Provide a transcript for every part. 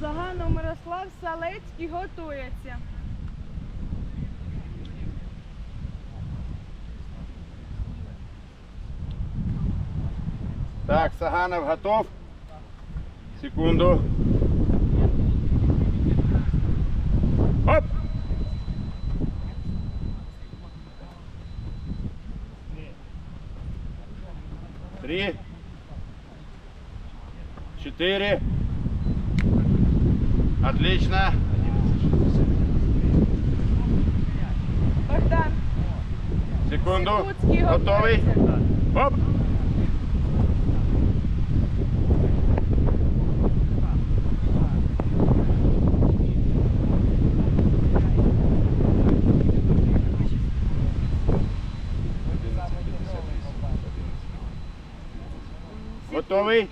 Заганом Мирослав Салецький готується. Так, Саганов готов. Секунду. Оп! Три. Четыре. Отлично. Богдан. Секунду. Готовий. готується. Оп! Готовий?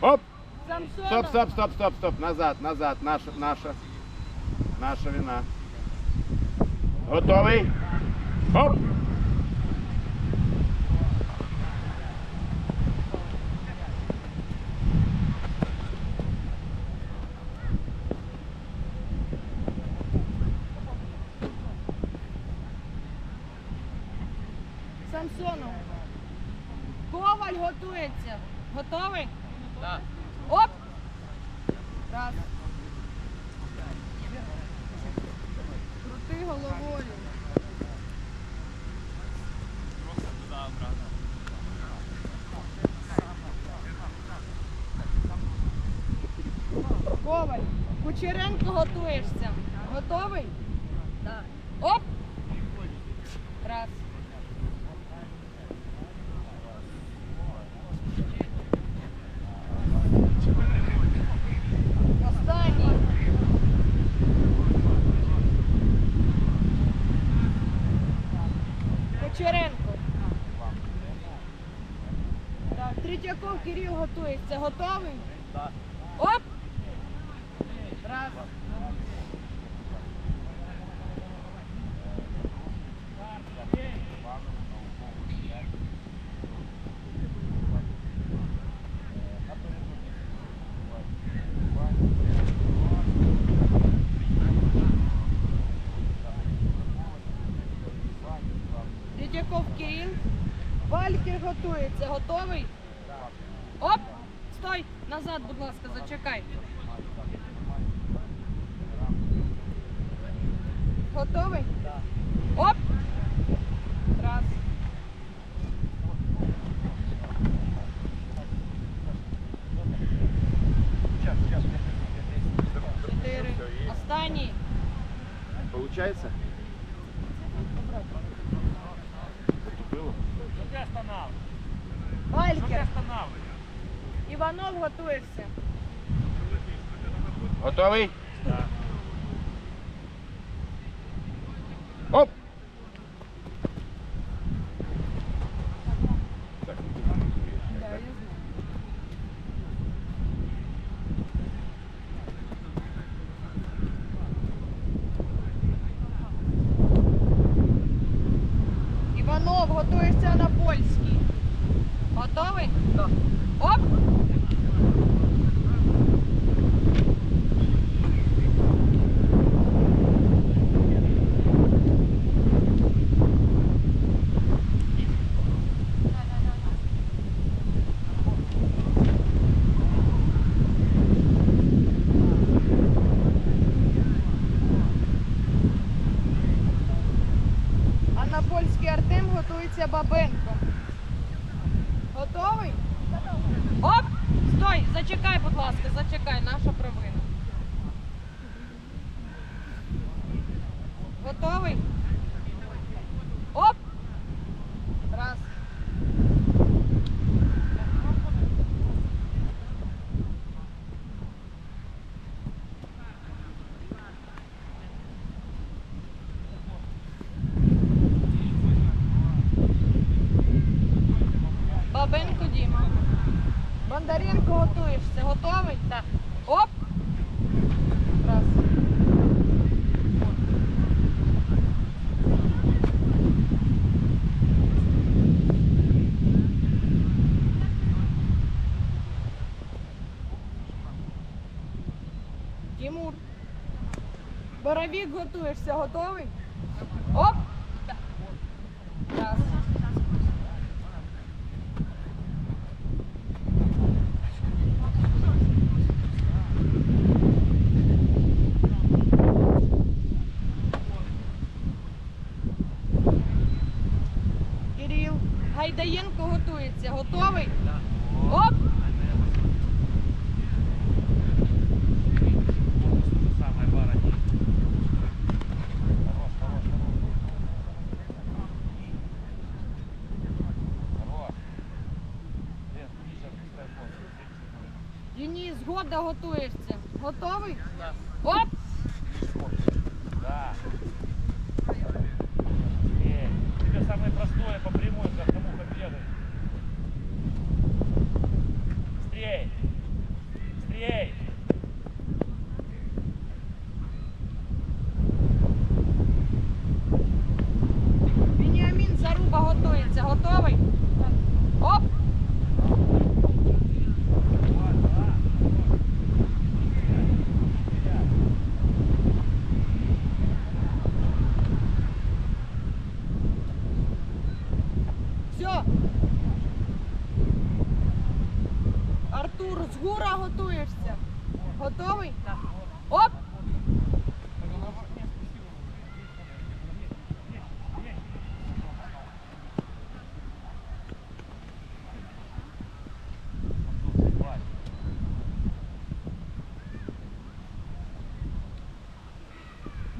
Оп! Самсонов. Стоп, стоп, стоп, стоп, стоп. Назад, назад. Наша, наша. Наша вина. Готовий? Оп! Самсонов. Коваль готується. Готовий? Так. Раз. Крути головою. Коваль. Кучеренко готуєшся. Готовий? Так. Оп! Раз. Останній. Кочеренко. Так, Третьяков Кирил готується. Готовий? Так. Оп! Раз. Третьяков Кирил. Валькір готується. Готовий? Оп! Стой! Назад, будь ласка, зачекай. Готовий? Оп! Раз. Чотири. Останній. Получается? Потупило? Що ти останавливаєш? Що ти Валькір. останавливаєш? Іванов готуєшся. Готовий? Мандаринку готуєшся, готовий? Так. Оп! Раз. Тимур, Боровік готуєшся, готовий?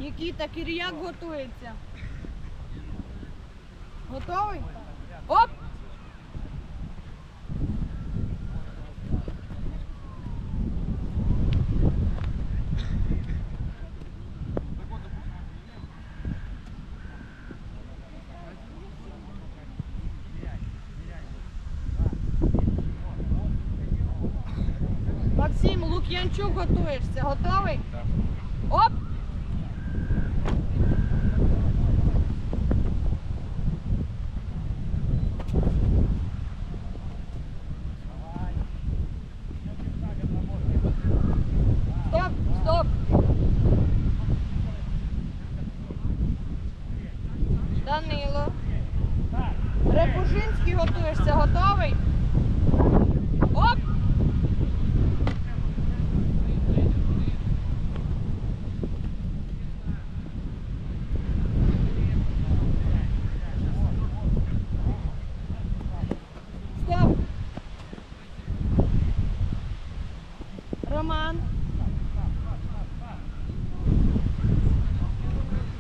Нікіта Кір'як готується. Готовий? Оп! Максим Лук'янчук готуєшся. Готовий? Так. Оп! Роман.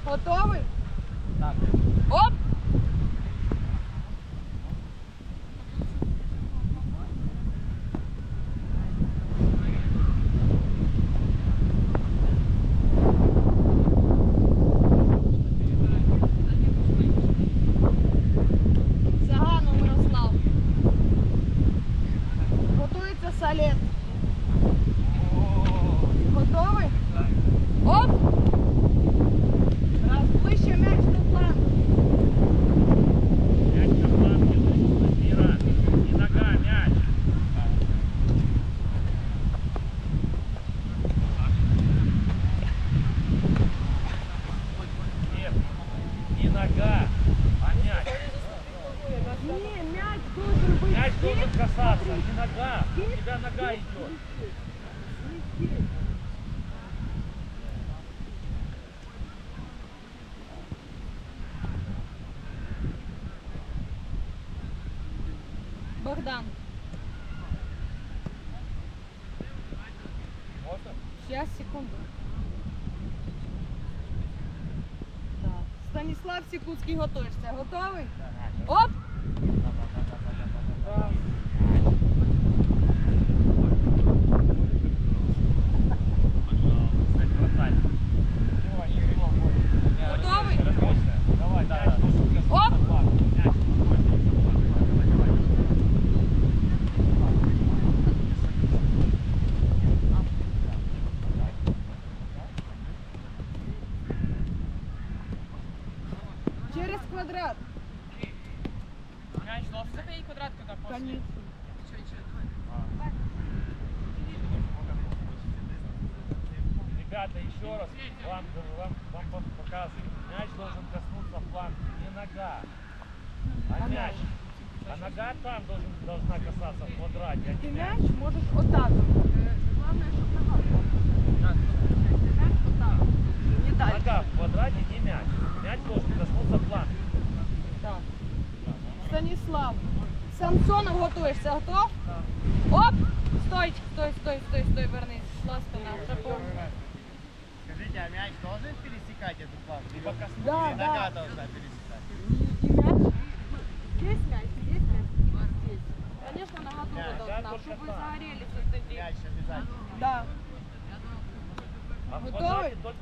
Готовий? Зараз, секунду. Так. Станіслав Сікуцький готуєшся. Готовий? Оп! Через квадрат. Мяч Ребята, еще раз, вам, вам, вам показываю. Мяч должен коснуться фланга, не нога, а мяч. А нога там должен, должна касаться в квадрате. А Ты мяч можешь вот так. Главное, чтобы нога далі. Нога в квадрате, не мяч. Мяч должен коснуться планки. Так. Станіслав. Самсонов готуєшся, готов? Оп! Стой, стой, стой, стой, стой, вернись. Шла спина. Запомни. Скажите, а мяч должен пересекать эту планку? Или Либо коснуться. Да, или да. нога должна пересекать?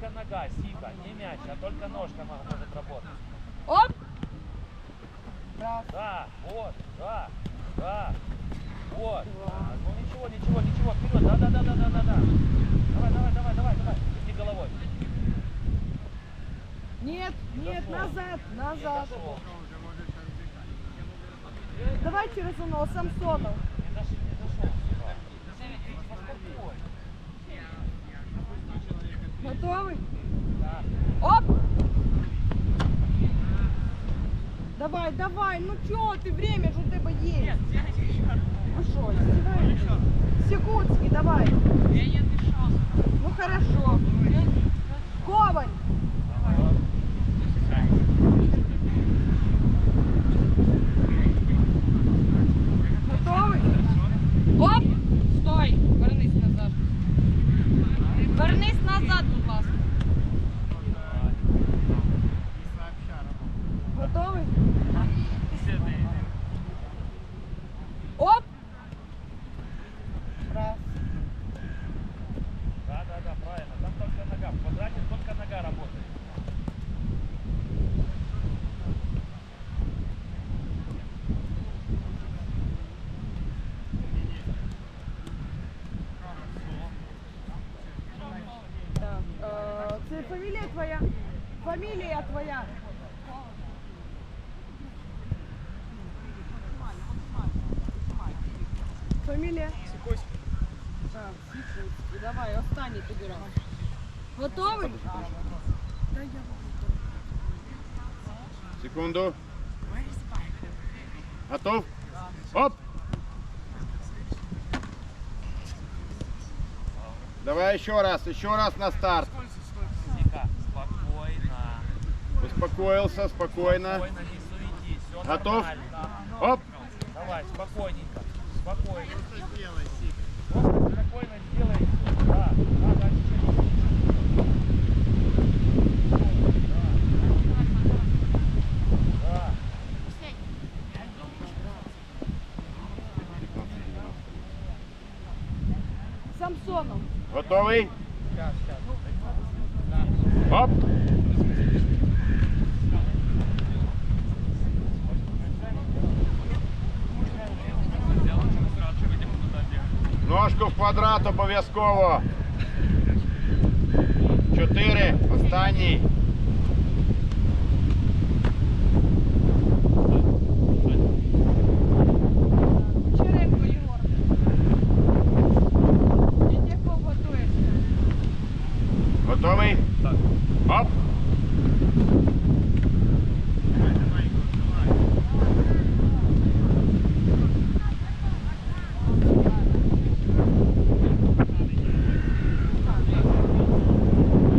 Только нога, сика, не мяч, а только ножка мо- может работать. Оп! Раз. Да, вот, да, да, вот. А, Ну ничего, ничего, ничего, вперед, да, да, да, да, да, да, да. Давай, давай, давай, давай, давай. Иди головой. Нет, Не нет, дошел. назад, назад. Давай через уно, Самсонов. Не дошел, не дошел. Поспокойнее. Готовый? Да. Оп! Давай, давай, ну чё ты, время же у тебя есть. Ну что, издеваешься? Секундский, давай. Ну хорошо. Коваль. Фамілія твоя. Фамілія? Сікоський. Так, Сікоський. Давай, останній тобі раз. Готовий? Секунду. Готов? Оп! Давай еще раз, еще раз на старт. успокоился, спокойно. спокойно Готов? Нормально. Оп! Давай, спокойненько. Спокойно. Делай, Просто спокойно сделай все. Да, да, дальше. Самсоном. Готовий? Оп! Ножку в квадрат обов'язково. Чотири. Останній. Черенко Єгор. Дідяков готуєшся. Готовий? Так. Оп!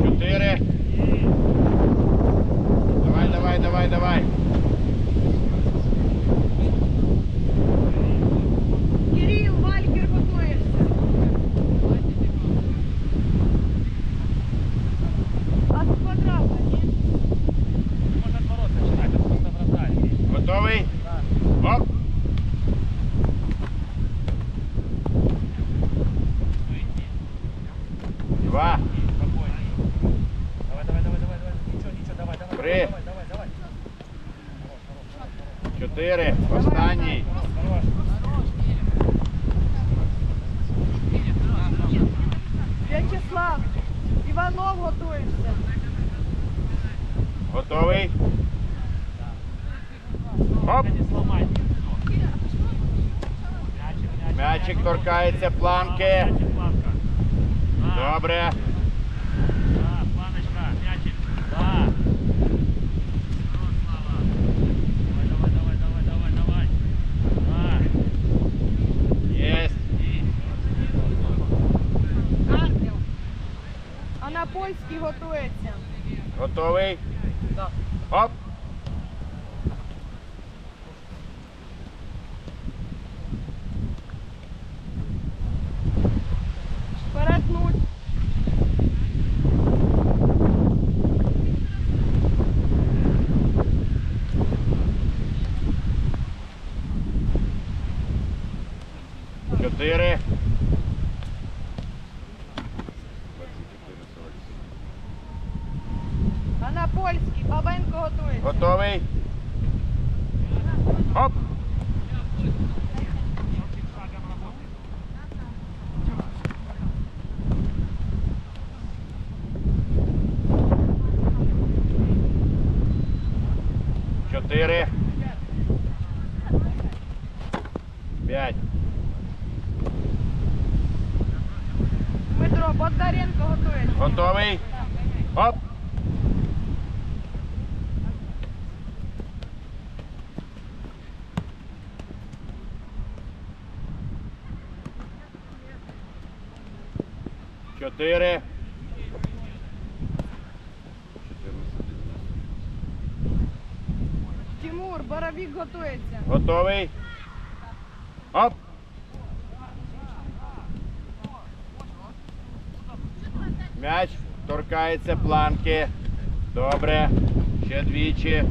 Чотири. Давай, давай, давай, давай. Кирил, Вальгер готуєшся. А з квадрата, ні? Можно от ворот начинать, это просто вратарь. Готовий? Оп! Суети. Два. Спокойно. Давай, давай, давай, давай, давай. Ничего, ничего, давай, давай. Три. Давай, давай, давай. Чотири. Останній. Хорош. В'ячеслав, Іванов готуєшся. Готовий? Оп! Добре. Так, планочка, м'ячик. Так. Давай, давай, давай, давай, давай, давай. Так. Есть. А на польський готується. Готовий? Так. Оп. Анна Польський. Бабенко готується. Готовий? Оп! Чотири. П'ять. Дмитро Бондаренко готується. Готовий? Оп! Чотири. Тимур Боровік готується. Готовий? Оп! М'яч торкається планки. Добре. Ще двічі.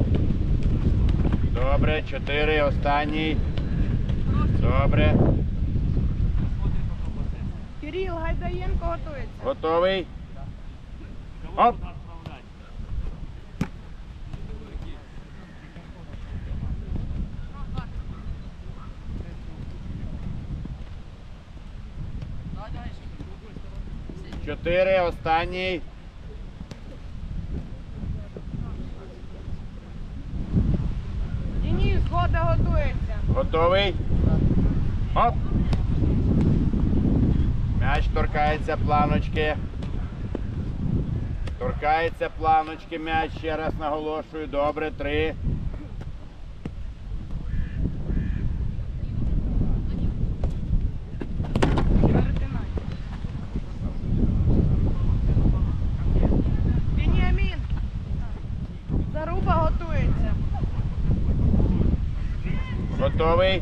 Добре. Чотири. Останній. Добре. Кирил Гайдаєнко готується. Готовий? Оп. Чотири. Останній. Денис Года готується. Готовий? Оп! М'яч торкається планочки. Торкається планочки м'яч, ще раз наголошую. Добре, три. Заруба готується. Готовий?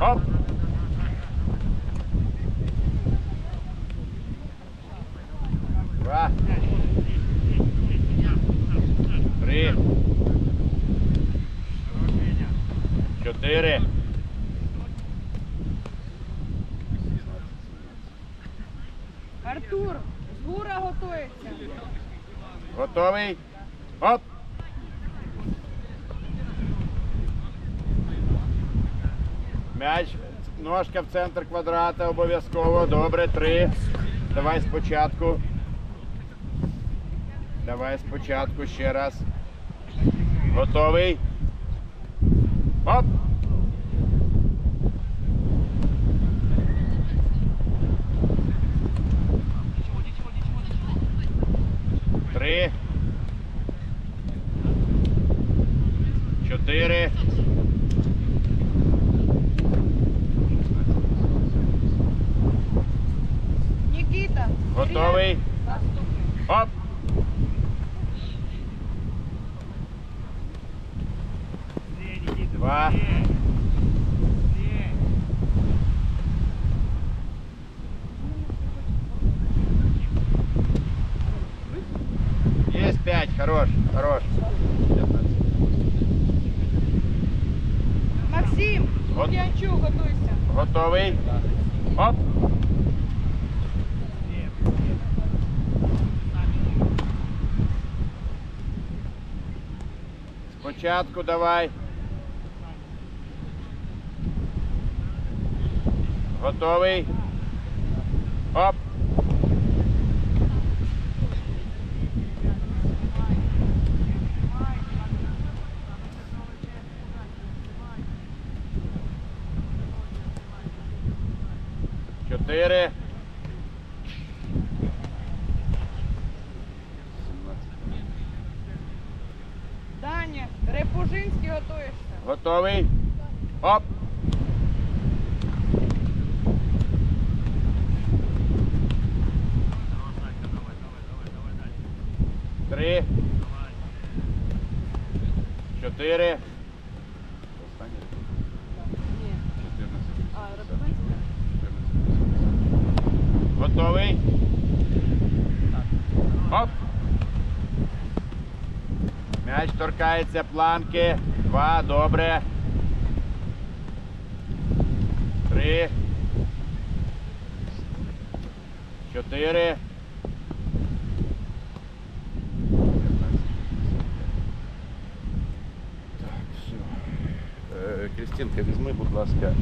Оп! Два. Три. Чотири. Артур Згура готується. Готовий? Оп! М'яч, ножка в центр квадрата обов'язково. Добре, три. Давай спочатку. Давай спочатку ще раз. Готовий? Оп! Два. Есть пять. Хорош, хорош. Максим Гот- Лук'янчук готуйся. Готовий? Оп! Спочатку давай. Готовий? Оп! Чотири. Даня Репужинський готуєшся. Готовий? Оп! Чотири. Ні. А, робити? Готовий? Оп. М'яч торкається планки. Два, добре. Три. Чотири. Е, візьми, будь ласка,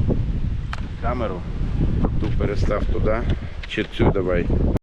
камеру. Ту перестав туди. Чи цю давай.